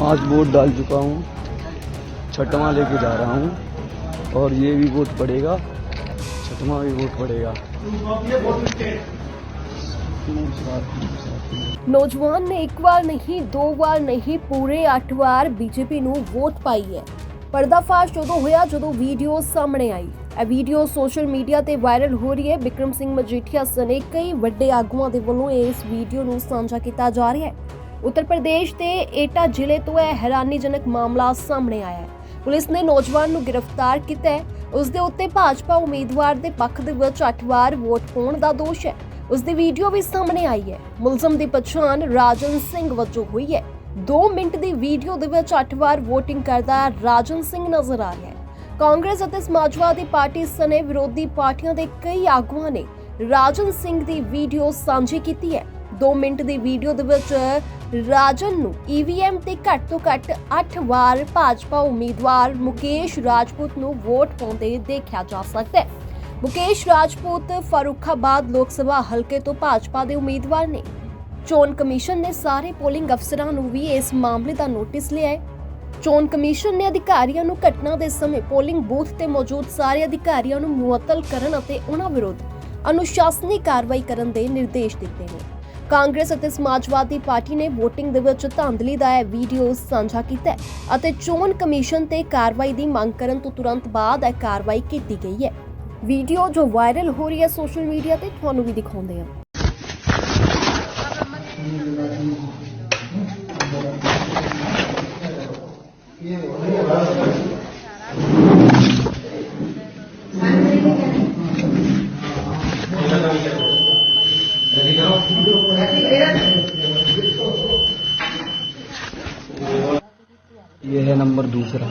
पांच वोट डाल चुका हूँ छठवां लेके जा रहा हूँ और ये भी वोट पड़ेगा छठवां भी वोट पड़ेगा ਨੌਜਵਾਨ ਨੇ ਇੱਕ ਵਾਰ ਨਹੀਂ ਦੋ ਵਾਰ ਨਹੀਂ ਪੂਰੇ 8 ਵਾਰ ਬੀਜੇਪੀ ਨੂੰ ਵੋਟ ਪਾਈ ਹੈ ਪਰਦਾਫਾਸ਼ ਉਦੋਂ ਹੋਇਆ ਜਦੋਂ ਵੀਡੀਓ ਸਾਹਮਣੇ ਆਈ ਇਹ ਵੀਡੀਓ ਸੋਸ਼ਲ ਮੀਡੀਆ ਤੇ ਵਾਇਰਲ ਹੋ ਰਹੀ ਹੈ ਵਿਕਰਮ ਸਿੰਘ ਮਜੀਠੀਆ ਸਣੇ ਕਈ ਵੱਡੇ ਆਗੂਆਂ ਦੇ ਵੱਲੋਂ ਇਸ ਵੀਡੀਓ ਨੂੰ ਸਾਂਝਾ ਕੀਤਾ ਜਾ ਰਿਹਾ ਹੈ ਉੱਤਰ ਪ੍ਰਦੇਸ਼ ਦੇ ਏਟਾ ਜ਼ਿਲ੍ਹੇ ਤੋਂ ਇਹ ਹੈਰਾਨੀਜਨਕ ਮਾਮਲਾ ਸਾਹਮਣੇ ਆਇਆ ਹੈ। ਪੁਲਿਸ ਨੇ ਨੌਜਵਾਨ ਨੂੰ ਗ੍ਰਿਫਤਾਰ ਕੀਤਾ ਹੈ। ਉਸ ਦੇ ਉੱਤੇ ਭਾਜਪਾ ਉਮੀਦਵਾਰ ਦੇ ਪੱਖ ਦੇ ਵਿੱਚ 8 ਵਾਰ ਵੋਟ ਪਾਉਣ ਦਾ ਦੋਸ਼ ਹੈ। ਉਸ ਦੀ ਵੀਡੀਓ ਵੀ ਸਾਹਮਣੇ ਆਈ ਹੈ। ਮੁਲਜ਼ਮ ਦੀ ਪਛਾਣ ਰਾਜਨ ਸਿੰਘ ਵਜੋਂ ਹੋਈ ਹੈ। 2 ਮਿੰਟ ਦੀ ਵੀਡੀਓ ਦੇ ਵਿੱਚ 8 ਵਾਰ VOTING ਕਰਦਾ ਰਾਜਨ ਸਿੰਘ ਨਜ਼ਰ ਆ ਰਿਹਾ ਹੈ। ਕਾਂਗਰਸ ਅਤੇ ਸਮਾਜਵਾਦੀ ਪਾਰਟੀ ਸਣੇ ਵਿਰੋਧੀ ਪਾਰਟੀਆਂ ਦੇ ਕਈ ਆਗੂਆਂ ਨੇ ਰਾਜਨ ਸਿੰਘ ਦੀ ਵੀਡੀਓ ਸਾਂਝੀ ਕੀਤੀ ਹੈ। 2 ਮਿੰਟ ਦੀ ਵੀਡੀਓ ਦੇ ਵਿੱਚ ਰਾਜਨ ਨੂੰ ਈਵੀਐਮ ਤੇ ਘੱਟ ਤੋਂ ਘੱਟ 8 ਵਾਰ ਭਾਜਪਾ ਉਮੀਦਵਾਰ ਮੁਕੇਸ਼ ਰਾਜਪੂਤ ਨੂੰ ਵੋਟ ਪਾਉਂਦੇ ਦੇਖਿਆ ਜਾ ਸਕਦਾ ਹੈ। ਮੁਕੇਸ਼ ਰਾਜਪੂਤ ਫਾਰੂਖਾਬਾਦ ਲੋਕ ਸਭਾ ਹਲਕੇ ਤੋਂ ਭਾਜਪਾ ਦੇ ਉਮੀਦਵਾਰ ਨੇ। ਚੋਣ ਕਮਿਸ਼ਨ ਨੇ ਸਾਰੇ ਪੋਲਿੰਗ ਅਫਸਰਾਂ ਨੂੰ ਵੀ ਇਸ ਮਾਮਲੇ ਦਾ ਨੋਟਿਸ ਲਿਆ ਹੈ। ਚੋਣ ਕਮਿਸ਼ਨ ਨੇ ਅਧਿਕਾਰੀਆਂ ਨੂੰ ਘਟਨਾ ਦੇ ਸਮੇਂ ਪੋਲਿੰਗ ਬੂਥ ਤੇ ਮੌਜੂਦ ਸਾਰੇ ਅਧਿਕਾਰੀਆਂ ਨੂੰ ਮੁਅੱਤਲ ਕਰਨ ਅਤੇ ਉਹਨਾਂ ਵਿਰੁੱਧ ਅਨੁਸ਼ਾਸਨੀ ਕਾਰਵਾਈ ਕਰਨ ਦੇ ਨਿਰਦੇਸ਼ ਦਿੱਤੇ ਨੇ। ਕਾਂਗਰਸ ਅਤੇ ਸਮਾਜਵਾਦੀ ਪਾਰਟੀ ਨੇ VOTING ਦੇ ਵਿੱਚ ਧਾਂਦਲੀ ਦਾ ਇਹ ਵੀਡੀਓ ਸਾਂਝਾ ਕੀਤਾ ਅਤੇ ਚੋਣ ਕਮਿਸ਼ਨ ਤੇ ਕਾਰਵਾਈ ਦੀ ਮੰਗ ਕਰਨ ਤੋਂ ਤੁਰੰਤ ਬਾਅਦ ਇਹ ਕਾਰਵਾਈ ਕੀਤੀ ਗਈ ਹੈ। ਵੀਡੀਓ ਜੋ ਵਾਇਰਲ ਹੋ ਰਹੀ ਹੈ ਸੋਸ਼ਲ ਮੀਡੀਆ ਤੇ ਤੁਹਾਨੂੰ ਵੀ ਦਿਖਾਉਂਦੇ ਹਾਂ। ये है नंबर दूसरा।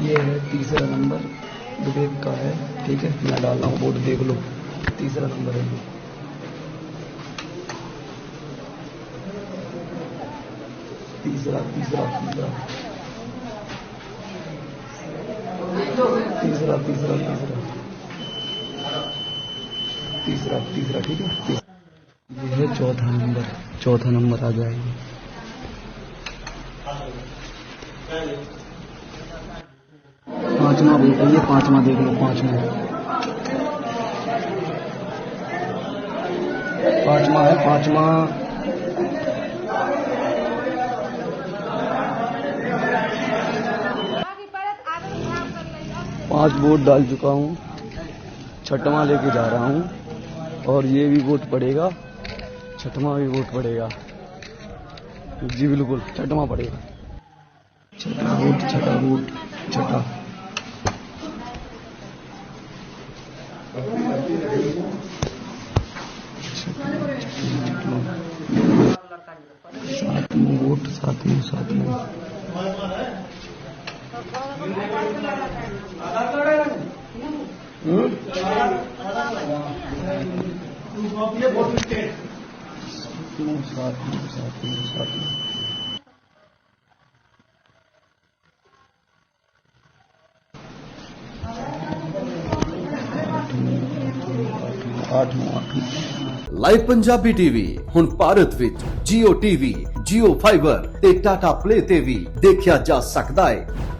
ये है तीसरा नंबर, विवेक का है, ठीक है? मैं डाल रहा हूँ वोट देख लो। तीसरा नंबर है तीसरा तीसरा तीसरा। तीसरा तीसरा तीसरा। तीसरा तीसरा, ठीक है। ये है चौथा नंबर चौथा नंबर आ जाएगी। पांचवा बेटा, ये पांचवा देख लो पांचवा। पांचवा है, पांचवा। पाँच वोट डाल चुका हूँ, छठवा लेके जा रहा हूँ, और ये भी वोट पड़ेगा, छठवा भी वोट पड़ेगा। जी बिल्कुल, छठवा पड़ेगा। छठा वोट छठा वोट, छठा। सातवां वोट, सातवां सातवां सातवां सातवां सातवां सातवां आठवां आठवां आठवां ਲਾਈਵ ਪੰਜਾਬੀ ਟੀਵੀ ਹੁਣ ਭਾਰਤ ਵਿੱਚ Jio TV, Jio Fiber ਤੇ Tata Play ਤੇ ਵੀ ਦੇਖਿਆ ਜਾ ਸਕਦਾ ਹੈ